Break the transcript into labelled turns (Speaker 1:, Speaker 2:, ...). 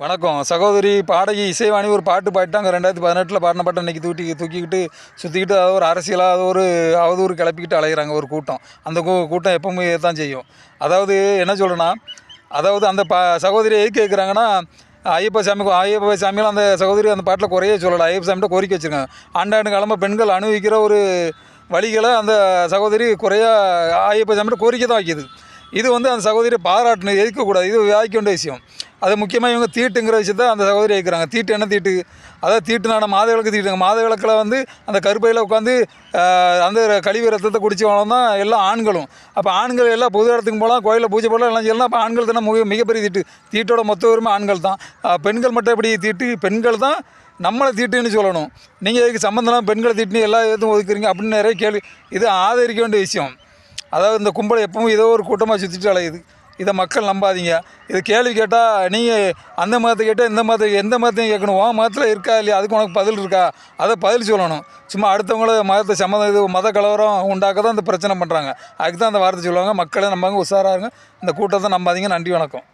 Speaker 1: வணக்கம். சகோதரி பாடகி இசைவாணி ஒரு பாட்டு பாடிட்டாங்க. ரெண்டாயிரத்தி பதினெட்டில் பாடின பாட்டை இன்றைக்கி தூட்டி தூக்கிக்கிட்டு சுற்றிக்கிட்டு அதாவது ஒரு அரசியலாக அது ஒரு அவதூறு கிளப்பிக்கிட்டு அலைகிறாங்க ஒரு கூட்டம். அந்த கூ- கூட்டம் எப்பவுமே தான் செய்யும். அதாவது என்ன சொல்கிறேன்னா அதாவது அந்த பா சகோதரி எது கேட்குறாங்கன்னா ஐயப்ப சாமி ஐயப்ப சாமியெல்லாம் அந்த சகோதரி அந்த பாட்டில் குறைய சொல்லலை. ஐயப்ப சாமிகிட்ட கோரிக்கை வச்சுருக்காங்க. ஆண்டாண்டு காலமாக பெண்கள் அனுபவிக்கிற ஒரு வழிகளை அந்த சகோதரி குறையா ஐயப்ப சாமிகிட்ட கோரிக்கை தான் வைக்கிது. இது வந்து அந்த சகோதரி பாராட்டுன்னு எதிர்க்கக்கூடாது இது வாய்க்க வேண்டிய விஷயம். அது முக்கியமாக இவங்க தீட்டுங்கிற விஷயத்த அந்த சகோதரி வைக்கிறாங்க தீட்டு என்ன தீட்டு? அதாவது தீட்டுனான மாத விளக்கு தீட்டுங்க. மாத விளக்கில் வந்து அந்த கருப்பையில் உட்காந்து அந்த கழிவு ரத்தத்தை குடிச்சு தான் எல்லாம் ஆண்களும். அப்போ ஆண்கள் எல்லாம் பொது இடத்துக்கு போகலாம் கோயிலில் பூஜை போடலாம் எல்லாம் செய்யலாம். அப்போ ஆண்கள் தானே மிக மிகப்பெரிய தீட்டு. தீட்டோட மொத்த உரிமை ஆண்கள் தான். பெண்கள் மட்டும் எப்படி தீட்டு? பெண்கள் தான் நம்மளை தீட்டுன்னு சொல்லணும். நீங்கள் இதுக்கு சம்மந்தம் பெண்களை தீட்டுன்னு எல்லா இதுவும் ஒதுக்குறீங்க? அப்படின்னு நிறைய கேள்வி. இது ஆதரிக்க வேண்டிய விஷயம். அதாவது இந்த கும்பலை எப்பவும் ஏதோ ஒரு கூட்டமாக சுற்றிட்டு அலையுது. இதை மக்கள் நம்பாதீங்க. இது கேள்வி கேட்டால் நீங்கள் அந்த மதத்தை கேட்டால் இந்த மதத்தை எந்த மதத்தையும் கேட்கணும். உன் மதத்தில் இருக்கா இல்லையா? அதுக்கு உனக்கு பதில் இருக்கா? அதை பதில் சொல்லணும். சும்மா அடுத்தவங்கள மதத்தை சம்மந்தம் இது மத கலவரம் உண்டாக்க தான் இந்த பிரச்சனை பண்ணுறாங்க அதுக்கு தான் அந்த வார்த்தை சொல்லுவாங்க. மக்களை நம்பாங்க உஷாராக இருங்க. இந்த கூட்டத்தை நம்பாதீங்க. நன்றி வணக்கம்.